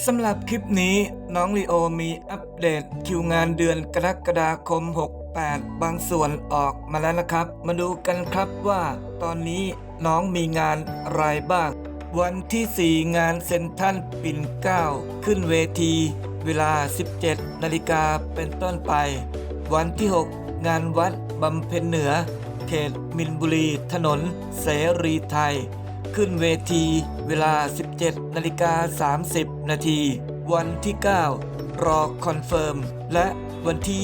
สำหรับคลิปนี้น้องลีโอมีอัปเดตคิวงานเดือนกรกฎาคม 68 บางส่วนออกมาแล้วนะครับ มาดูกันครับว่าตอนนี้น้องมีงานอะไรบ้าง วันที่ 4 งานเซนทันปิ่นเก้าขึ้นเวที เวลา 17 นาฬิกาเป็นต้นไป วันที่ 6 งานวัดบำเพ็ญเหนือ เขตมินบุรี ถนน เสรีไทย ขึ้นเวที เวลา 17นาฬิกา30 นาที วันที่ 9 รอคอนเฟิร์ม และวันที่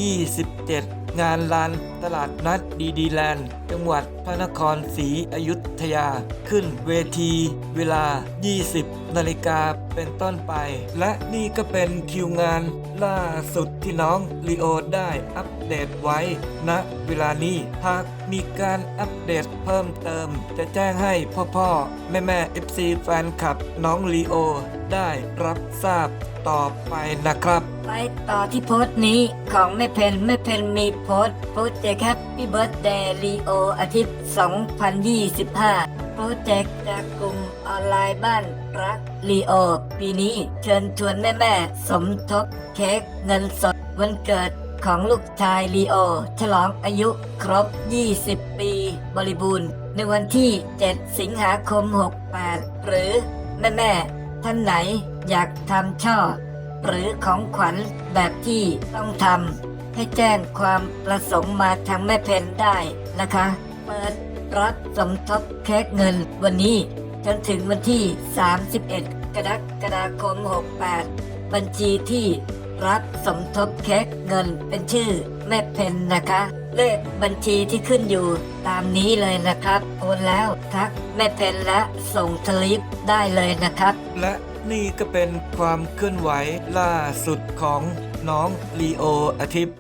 27 งานลานตลาดนัดดีดีแลนด์ จังหวัดพระนครศรีอยุธยา ขึ้นเวทีเวลา 20 นาฬิกาเป็นต้นไป และนี่ก็เป็นคิวงานล่าสุดที่น้องลีโอได้อัปเดตไว้ณเวลานี้ หากมีการอัปเดตเพิ่มเติม จะแจ้งให้พ่อพ่อแม่แม่ FC แฟนคลับน้องลีโอได้รับทราบต่อไปนะครับ ไปต่อที่โพสต์นี้ของแม่เพนแม่เพนมีโพสต์โปรเจกต์แฮปปี้เบิร์ดเดย์ลีโออาทิตย์ 2025 โปรเจกต์จากกลุ่มออนไลน์บ้านรักลีโอ ปีนี้เชิญชวนแม่แม่สมทบเค้กเงินสดวันเกิดของลูกชายลีโอ ฉลองอายุครบ 20 ปีบริบูรณ์ ในวันที่ 7 สิงหาคม 68 หรือแม่แม่ท่านไหนอยากทำช่อ หรือของขวัญแบบที่ต้องทำให้แจ้งความประสงค์มาทางแม่เพนได้นะคะ เปิดรับสมทบเค้กเงินวันนี้จนถึงวันที่ 31 กรกฎาคม 68 บัญชีที่รับสมทบเค้กเงินเป็นชื่อแม่เพนนะคะ เลขบัญชีที่ขึ้นอยู่ตามนี้เลยนะครับโอนแล้วทักแม่เพนและส่งทลิปได้เลยนะครับ และ นี่ก็เป็นความเคลื่อนไหวล่าสุดของน้องลีโออาทิตย์